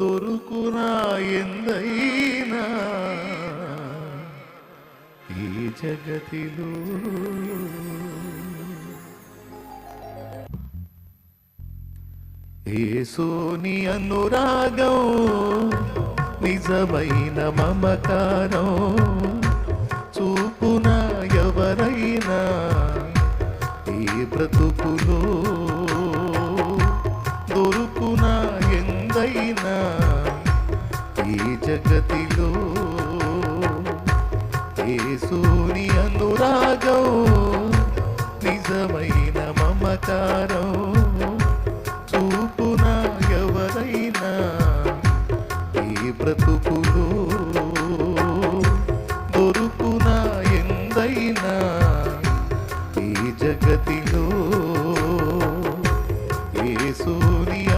దొరుకునా ఎందైనా? ఈ జగతిలో ఏసోని అనురాగం నిజమైన మమకారం చూపున ఎవరైనా? ఈ బ్రతుకులో అయినా ఈ జగతిలో ఏ సూర్య అనురాగం నిజమైన మమకారం చూపున ఎవరైనా ఈ బ్రతుకులో దొరుకున ఎందైనా ఈ జగతిలో ఏ సూర్య